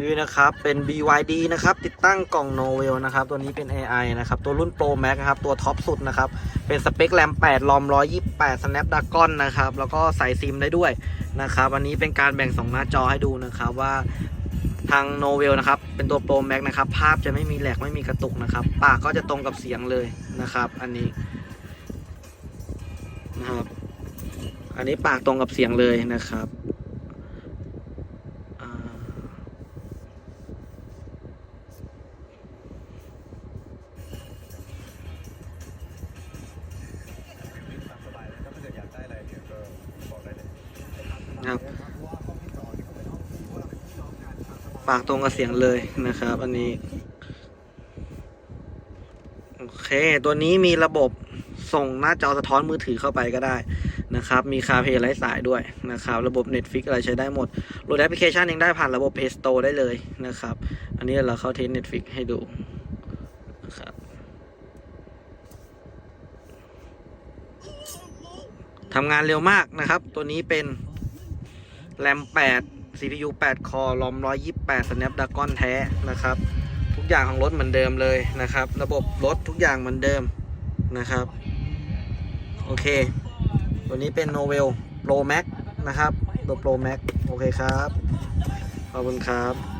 นี่นะครับ เป็น BYD นะครับ ติดตั้งกล่อง Novel นะครับ ตัวนี้เป็น AI นะครับ ตัวรุ่น Pro Max นะครับ ตัวท็อปสุดนะครับ เป็นสเปคแรม8รอม 128 Snapdragon นะครับ แล้วก็ใส่ซิมได้ด้วยนะครับอันนี้เป็นการแบ่ง 2 หน้าจอให้ดูนะครับว่าทาง Novel นะครับ เป็นตัว Pro Max นะครับ ภาพจะไม่มีแหลกไม่มีกระตุกนะครับ ปากก็จะตรงกับเสียงเลยนะครับ อันนี้นะครับ อันนี้ปากตรงกับเสียงเลยนะครับ ปากตรงกับเสียงเลยนะครับ อันนี้ โอเค ตัวนี้มีระบบส่งหน้าจอสะท้อนมือถือเข้าไปก็ได้นะครับ มีคาเพย์ไร้สายด้วยนะครับ ระบบ Netflix อะไรใช้ได้หมดโหลดแอปพลิเคชันเองได้ผ่านระบบ Play Store ได้เลยนะครับ อันนี้เราเข้าเทส Netflix ให้ดูนะครับทำงานเร็วมากนะครับ ตัวนี้เป็นแรม8 CPU 8 คอรอม 128 Snapdragon แท้นะครับ ทุกอย่างของรถเหมือนเดิมเลยนะครับ ระบบรถทุกอย่างเหมือนเดิมนะครับ โอเค ตัวนี้เป็น Novel Pro Max นะครับตัว Pro Max โอเคครับ ขอบคุณครับ